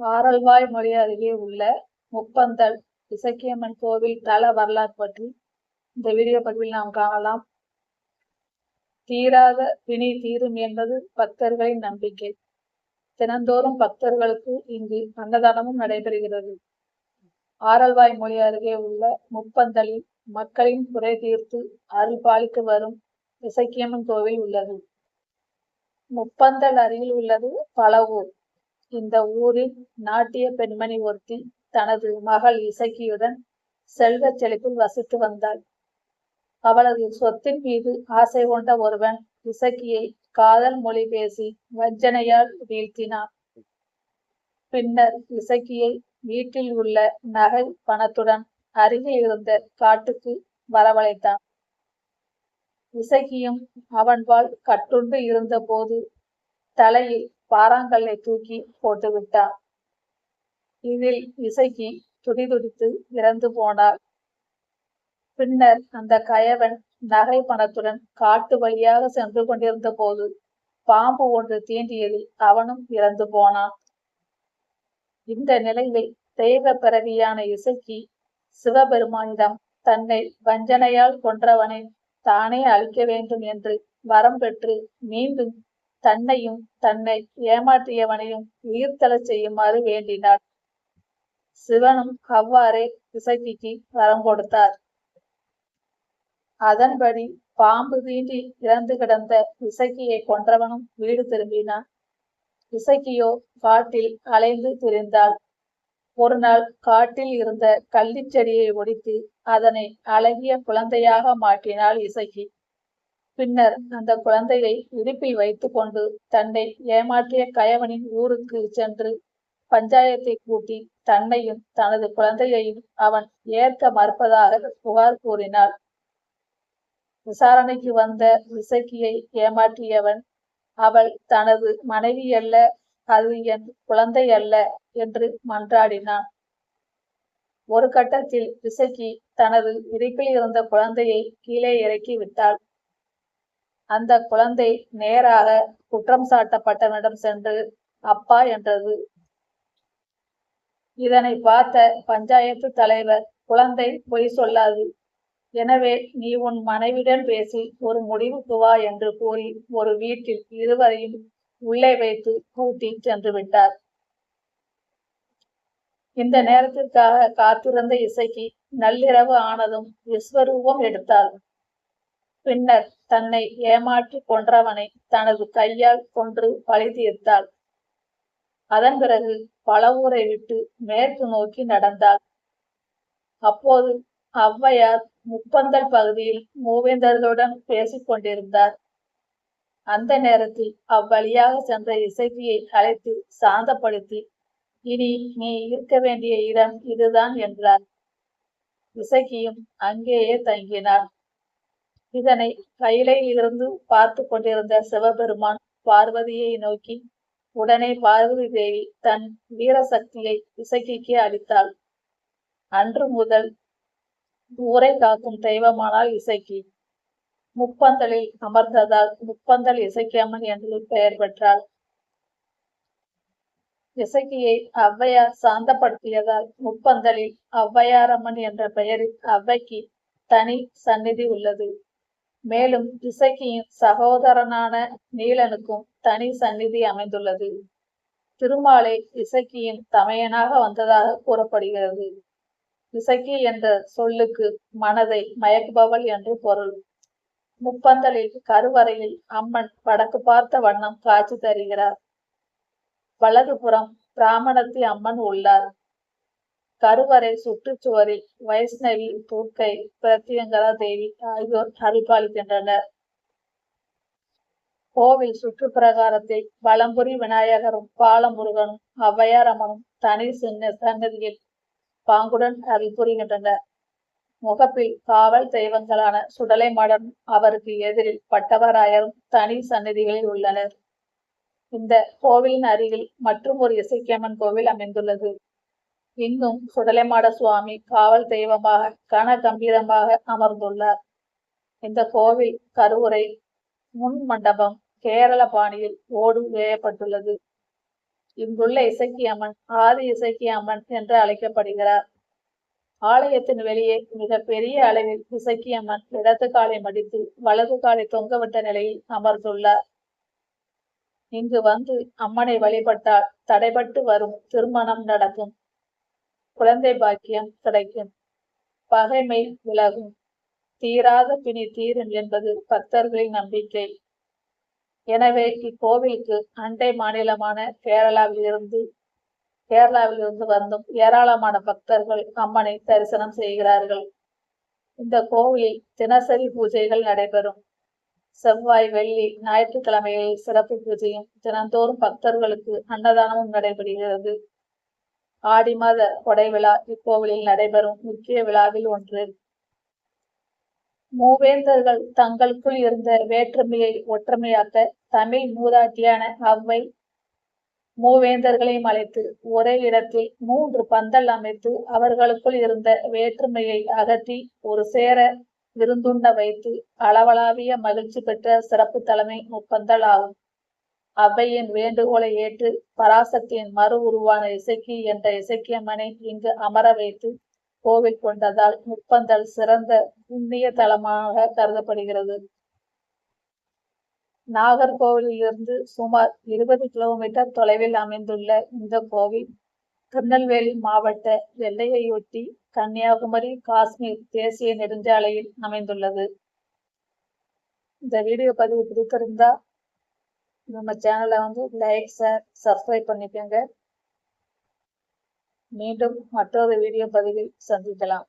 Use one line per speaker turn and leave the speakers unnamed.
ஆரல்வாய் மொழி அருகே உள்ள முப்பந்தல் இசக்கியம்மன் கோவில் தல வரலாறு பற்றி இந்த வீடியோ பதிவில் நாம் காணலாம். தீராத பிணி தீரும் என்பது பக்தர்களின் நம்பிக்கை. தினந்தோறும் பக்தர்களுக்கு இங்கு அன்னதானமும் நடைபெறுகிறது. ஆரல்வாய் மொழி அருகே உள்ள முப்பந்தலில் மக்களின் குறை தீர்த்து அருள் பாலிக்கு வரும் இசக்கியம்மன் கோவில் உள்ளது. முப்பந்தல் அருகில் உள்ளது பல ஊர் இந்த ஊரில் நாட்டிய பெண்மணி ஒருத்தி தனது மகள் இசக்கியுடன் செல்வச் செழிப்பில் வசித்து வந்தாள். அவளது சொத்தின் மீது ஆசை கொண்ட ஒருவன் இசக்கியை காதல் மொழி பேசி வஞ்சனையால் வீழ்த்தினான். பின்னர் இசக்கியை வீட்டில் உள்ள நகை பணத்துடன் அருகில் இருந்த காட்டுக்கு வரவழைத்தான். இசக்கியும் அவன்பால் கட்டுண்டு இருந்தபோது தலையில் பாறாங்கல்லை தூக்கி போட்டுவிட்டான் இதில் இசைக்கு துடிதுடித்து இறந்து போனாள் பின்னர் அந்த கயவன் நகை பணத்துடன் காட்டு வழியாக சென்று கொண்டிருந்த போது பாம்பு ஒன்று தீண்டியதில் அவனும் இறந்து போனான். இந்த நிலையில் தெய்வ பிறவியான இசைக்கு சிவபெருமானிடம் தன்னை வஞ்சனையால் கொன்றவனை தானே அழிக்க வேண்டும் என்று வரம் பெற்று மீண்டும் தன்னையும் தன்னை ஏமாற்றியவனையும் உயிர்த்தலச் செய்யுமாறு வேண்டினார் சிவனும் அவ்வாறே இசைக்கு வரம் கொடுத்தார். அதன்படி பாம்பு தீண்டி இறந்து கிடந்த இசக்கியை கொன்றவனும் வீடு திரும்பினான். இசைக்கியோ காட்டில் அலைந்து திரிந்தாள். ஒரு நாள் காட்டில் இருந்த கள்ளிச்செடியை ஒடித்து அதனை அழகிய குழந்தையாக மாற்றினாள் இசக்கி. பின்னர் அந்த குழந்தையை இடுப்பில் வைத்து கொண்டு தன்னை ஏமாற்றிய கயவனின் ஊருக்கு சென்று பஞ்சாயத்தை கூட்டி தன்னையும் தனது குழந்தையையும் அவன் ஏற்க மறுப்பதாக புகார் கூறினாள். விசாரணைக்கு வந்த விசக்கியை ஏமாற்றியவன் அவள் தனது மனைவி அல்ல அது என் குழந்தை அல்ல என்று மன்றாடினான். ஒரு கட்டத்தில் விசக்கி தனது இடுப்பில் இருந்த குழந்தையை கீழே இறக்கி விட்டாள். அந்த குழந்தை நேராக குற்றம் சாட்டப்பட்டவனிடம் சென்று அப்பா என்றது. இதனை பார்த்த பஞ்சாயத்து தலைவர் குழந்தை பொய் சொல்லாது. எனவே நீ உன் மனைவிடன் பேசி ஒரு முடிவுக்கு வா என்று கூறி ஒரு வீட்டில் இருவரையும் உள்ளே வைத்து கூட்டி சென்று விட்டார். இந்த நேரத்திற்காக காத்திருந்த இசைக்கு நள்ளிரவு ஆனதும் விஸ்வரூபம் எடுத்தாள். பின்னர் தன்னை ஏமாற்றி கொன்றவனை தனது கையால் கொன்று பழி தீர்த்தாள். அதன் பிறகு பல ஊரை விட்டு மேற்கு நோக்கி நடந்தாள். அப்போது ஔவையார் முப்பந்தல் பகுதியில் மூவேந்தர்களுடன் பேசிக் கொண்டிருந்தார். அந்த நேரத்தில் அவ்வழியாக சென்ற இசைக்கியை அழைத்து சாந்தப்படுத்தி இனி நீ இருக்க வேண்டிய இடம் இதுதான் என்றார். இசைக்கியும் அங்கேயே தங்கினார். இதனை கையிலையில் இருந்து பார்த்து கொண்டிருந்த சிவபெருமான் பார்வதியை நோக்கி உடனே பார்வதி தேவி தன் வீரசக்தியை இசைக்கிக்கு அளித்தாள். அன்று முதல் ஊரை காக்கும் தெய்வமானால் இசைக்கி. முப்பந்தலில் அமர்ந்ததால் முப்பந்தல் இசைக்கியம்மன் என்று பெயர் பெற்றாள். இசைக்கியை ஔவையார் சாந்தப்படுத்தியதால் முப்பந்தலில் ஔவையாரம்மன் என்ற பெயரில் ஔவைக்கு தனி சந்நிதி உள்ளது. மேலும் இசைக்கியின் சகோதரனான நீலனுக்கும் தனி சந்நிதி அமைந்துள்ளது. திருமாலை இசைக்கியின் தமையனாக வந்ததாக கூறப்படுகிறது. இசக்கி என்ற சொல்லுக்கு மனதை மயக்குபவள் என்று பொருள். முப்பந்தலில் கருவறையில் அம்மன் வடக்கு பார்த்த வண்ணம் காட்சி தருகிறார். வலதுபுறம் பிராமணத்தி அம்மன் உள்ளார். கருவறை சுற்றுச்சுவரில் வைஷ்ணவி தூக்கை பிரத்யங்கரா தேவி ஆகியோர் அருள்பாலிக்கின்றனர். கோவில் சுற்று பலம்புரி விநாயகரும் பாலமுருகனும் ஔவையாரம்மனும் தனி சின்ன சன்னதியில் பாங்குடன் அருள் புரிகின்றனர் முகப்பில் காவல் தெய்வங்களான சுடலை மாடனும் அவருக்கு எதிரில் பட்டவராயரும் தனி சன்னதிகளில் உள்ளனர். இந்த கோவிலின் அருகில் மற்றும் ஒரு இசைக்கியம்மன் கோவில் அமைந்துள்ளது. இன்னும் சுடலைமாட சுவாமி காவல் தெய்வமாக கன கம்பீரமாக அமர்ந்துள்ளார். இந்த கோவில் கருவுரை முன் மண்டபம் கேரள பாணியில் ஓடு வேயப்பட்டுள்ளது. இங்குள்ள இசக்கியம்மன் ஆதி இசக்கியம்மன் என்று அழைக்கப்படுகிறார். ஆலயத்தின் வெளியே மிக பெரிய அளவில் இசக்கியம்மன் இடது காலை மடித்து வலது காலை தொங்கவிட்ட நிலையில் அமர்ந்துள்ளார். இங்கு வந்து அம்மனை வழிபட்டால் தடைபட்டு வரும் திருமணம் நடக்கும். குழந்தை பாக்கியம் கிடைக்கும். பகைமை விலகும். தீராத பிணி தீரும் என்பது பக்தர்களின் நம்பிக்கை. எனவே இக்கோவிலுக்கு அண்டை மாநிலமான கேரளாவில் இருந்து கேரளாவில் இருந்து வந்தும் ஏராளமான பக்தர்கள் அம்மனை தரிசனம் செய்கிறார்கள். இந்த கோவிலில் தினசரி பூஜைகள் நடைபெறும். செவ்வாய் வெள்ளி ஞாயிற்றுக்கிழமைகளில் சிறப்பு பூஜையும் தினந்தோறும் பக்தர்களுக்கு அன்னதானமும் நடைபெறுகிறது. ஆடி மாத கொடை விழா இக்கோவிலில் நடைபெறும் முக்கிய விழாவில் ஒன்று. மூவேந்தர்கள் தங்களுக்குள் இருந்த வேற்றுமையை ஒற்றுமையாக்க தமிழ் மூதாட்டியான அவ்வை மூவேந்தர்களையும் அழைத்து ஒரே இடத்தில் மூன்று பந்தல் அமைத்து அவர்களுக்குள் இருந்த வேற்றுமையை அகற்றி ஒரு சேர விருந்துண்ட வைத்து அளவளாவிய மகிழ்ச்சி பெற்ற சிறப்பு தலைமை முப்பந்தல் ஆகும். அவ்வையின் வேண்டுகோளை ஏற்று பராசக்தியின் மறு உருவான இசைக்கி என்ற இசைக்கியம்மனை இங்கு அமர வைத்து கோவில் கொண்டதால் முப்பந்தல் சிறந்த புண்ணிய தலமாக கருதப்படுகிறது. நாகர்கோவிலிருந்து சுமார் இருபது கிலோமீட்டர் தொலைவில் அமைந்துள்ள இந்த கோவில் திருநெல்வேலி மாவட்ட எல்லையையொட்டி கன்னியாகுமரி காஷ்மீர் தேசிய நெடுஞ்சாலையில் அமைந்துள்ளது. இந்த வீடியோ பதிவு பிடித்திருந்தா நம்ம சேனலை வந்து லைக் ஷேர் சப்ஸ்கிரைப் பண்ணிக்கோங்க. மீண்டும் மற்றொரு வீடியோ பதிவில் சந்திக்கலாம்.